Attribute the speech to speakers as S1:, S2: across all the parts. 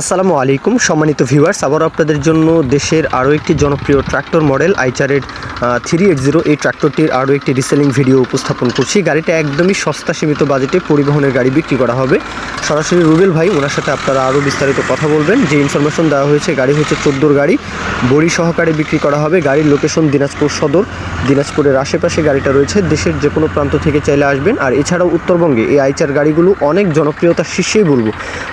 S1: আসসালামু আলাইকুম। সম্মানিত ভিউয়ার্স আবার আপনাদের জন্য দেশের আরও একটি জনপ্রিয় ট্র্যাক্টর মডেল আইচারের থ্রি এইট জিরো এই ট্র্যাক্টরটির আরও একটি রিসেলিং ভিডিও উপস্থাপন করছি। গাড়িটা একদমই সস্তা সীমিত বাজেটে পরিবহনের গাড়ি বিক্রি করা হবে। সরাসরি রুবেল ভাই, ওনার সাথে আপনারা আরও বিস্তারিত কথা বলবেন। যে ইনফরমেশন দেওয়া হয়েছে, গাড়ি হচ্ছে চোদ্দোর গাড়ি। বড়ি সহকারে বিক্রি করা হবে। গাড়ির লোকেশন দিনাজপুর সদর। দিনাজপুরের আশেপাশে গাড়িটা রয়েছে। দেশের যে কোনো প্রান্ত থেকে চাইলে আসবেন। আর এছাড়াও উত্তরবঙ্গে এই আইচার গাড়িগুলো অনেক জনপ্রিয়তার শীর্ষেই বলব।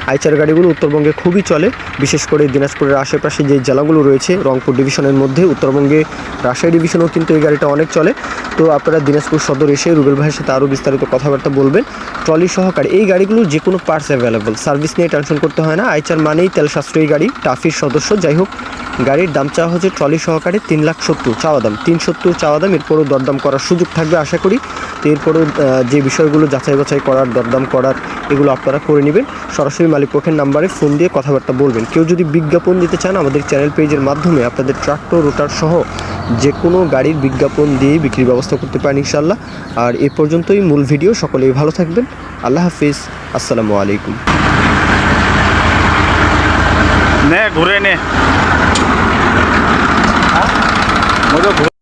S1: আইচার গাড়িগুলো উত্তরবঙ্গে খুবই চলে। বিশেষ করে দিনাজপুরের আশেপাশে যে জেলাগুলো রয়েছে, রংপুর ডিভিশনের মধ্যে, উত্তরবঙ্গে রাজশাহী ডিভিশনেও কিন্তু এই গাড়িটা অনেক চলে। তো আপনারা দিনাজপুর সদর এসে রুবেল ভাইয়ের সাথে আরও বিস্তারিত কথাবার্তা বলবেন। ট্রলি সহকারে এই গাড়িগুলো যে কোনো পার্টস অ্যাভেলেবল সার্ভিস নিয়ে টেনশন করতে হয় না। আইচার মানেই তেল সাশ্রয়ী গাড়ি টাফির সদস্য। যাই হোক, গাড়ির দাম চাওয়া হচ্ছে ট্রলি সহকারে তিন লাখ সত্তর চাওয়া দাম। তিন সত্তর চাওয়া দাম, এরপরও দরদাম করার সুযোগ থাকবে আশা করি। তো এরপরও যে বিষয়গুলো যাচাই বাছাই করার, দরদাম করার, এগুলো আপনারা করে নেবেন। সরাসরি মালিক পক্ষের নাম্বারে ফোন দিয়ে কথাবার্তা বলবেন। কেউ যদি বিজ্ঞাপন দিতে চান আমাদের চ্যানেল পেজের মাধ্যমে, আপনাদের ট্রাক্টর রোটার সহ যে কোনো গাড়ির বিজ্ঞাপন দিয়ে বিক্রির ব্যবস্থা করতে পারেন ইনশাল্লাহ আর এ পর্যন্তই মূল ভিডিও সকলেই ভালো থাকবেন। আল্লাহ হাফিজ। আসসালামু আলাইকুম।
S2: নে ঘুরে নে। ঘুরে